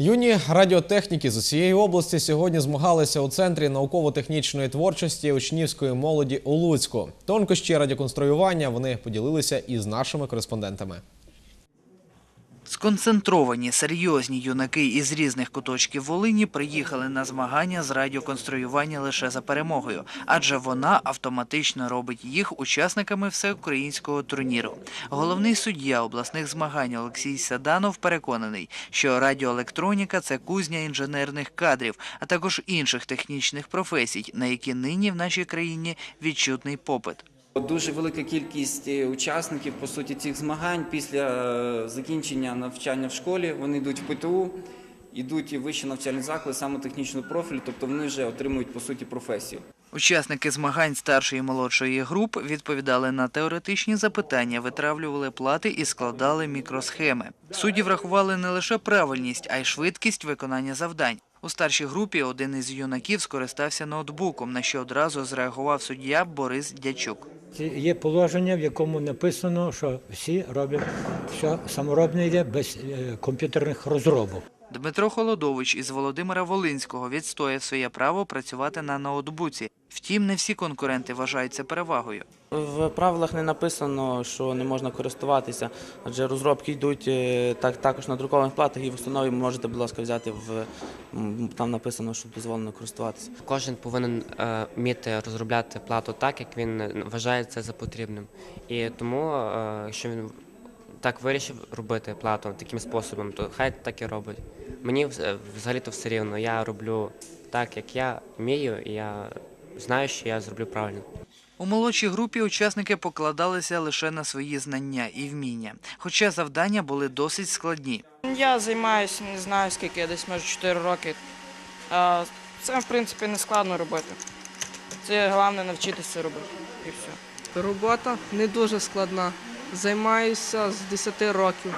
Юні радіотехніки з усієї області сьогодні змагалися у центрі науково-технічної творчості учнівської молоді у Луцьку. Тонкощі радіоконструювання вони поділилися із нашими кореспондентами. Сконцентровані, серйозні юнаки із різних куточків Волині приїхали на змагання з радіоконструювання лише за перемогою, адже вона автоматично робить їх учасниками всеукраїнського турніру. Головний суддя обласних змагань Олексій Саданов переконаний, що радіоелектроніка це кузня інженерних кадрів, а також інших технічних професій, на які нині в нашій країні відчутний попит. Дуже велика кількість е, учасників по суті цих змагань після е, закінчення навчання в школі вони йдуть в ПТУ, йдуть і вищі навчальні заклади саме технічного профілю, тобто вони вже отримують по суті професію. Учасники змагань старшої і молодшої груп відповідали на теоретичні запитання, витравлювали плати і складали мікросхеми. Судді врахували не лише правильність, а й швидкість виконання завдань. У старшій групі один із юнаків скористався ноутбуком, на що одразу зреагував суддя Борис Дячук. Є положення, в якому написано, що всі роблять, що саморобне йде без е, комп'ютерних розробок. Дмитро Холодович із Володимира Волинського відстояв своє право працювати на ноутбуці. Втім, не всі конкуренти вважають це перевагою. В правилах не написано, що не можна користуватися, адже розробки йдуть е, так, також на друкованих платах і в установі можете, будь ласка, взяти в там написано, що дозволено користуватися. Кожен повинен е, вміти розробляти плату так, як він вважає це за потрібним. І тому, е, якщо він так вирішив робити плату таким способом, то хай так і робить. Мені взагалі-то все рівно. Я роблю так, як я вмію, і я знаю, що я зроблю правильно. У молодшій групі учасники покладалися лише на свої знання і вміння, хоча завдання були досить складні. Я займаюся, не знаю скільки, десь може 4 роки. Це, в принципі, не складно робити. Це головне навчитися робити. І все. Робота не дуже складна. Займаюся з 10 років.